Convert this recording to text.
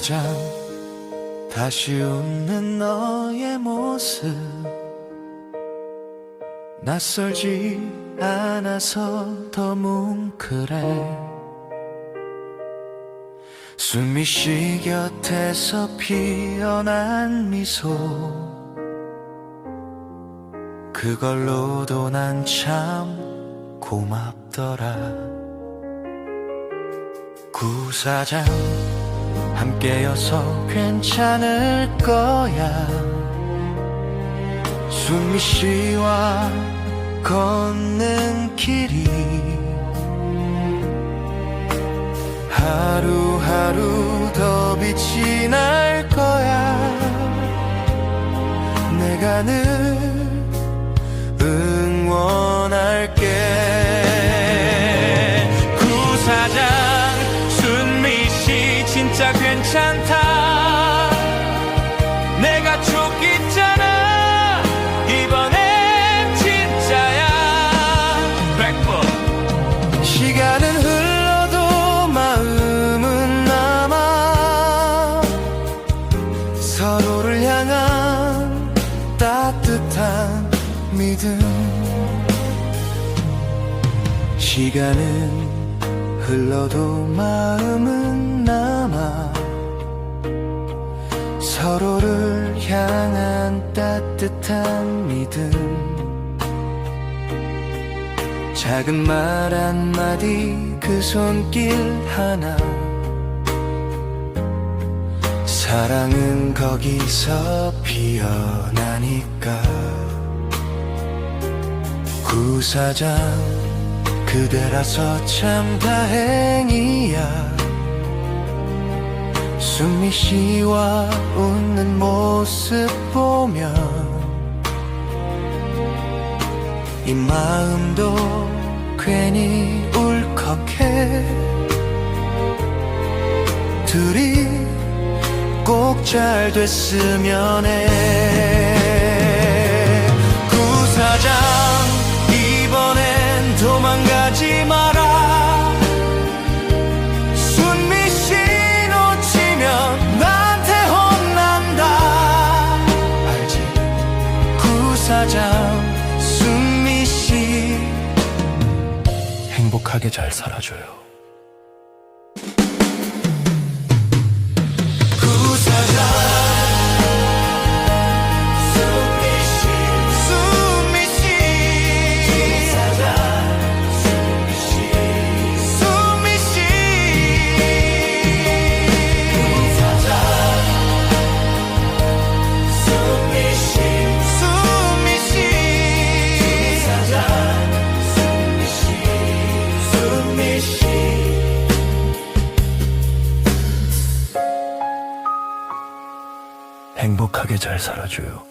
구사장 다시 웃는 너의 모습. 낯설지 않아서 더 뭉클해. 수미 씨 곁에서 피어난 미소. 그걸로도 난 참 고맙더라. 구사장 함께여서 괜찮을 거야. 수미 씨와 걷는 길이 하루하루 더 빛이 날 거야. 내가 늘 진짜 괜찮다. 내가 쫓기잖아 이번엔 진짜야. 백번. 시간은 흘러도 마음은 남아. 서로를 향한 따뜻한 믿음. 시간은 흘러도 마음은 남아 서로를 향한 따뜻한 믿음. 작은 말 한마디 그 손길 하나. 사랑은 거기서 피어나니까. 구사장 그대라서 참 다행이야. 수미 씨와 웃는 모습 보면 이 마음도 괜히 울컥해. 둘이 꼭 잘 됐으면 해 구사장 사장 순미 씨. 행복하게 잘 살아줘요 행복하게 잘 살아줘요.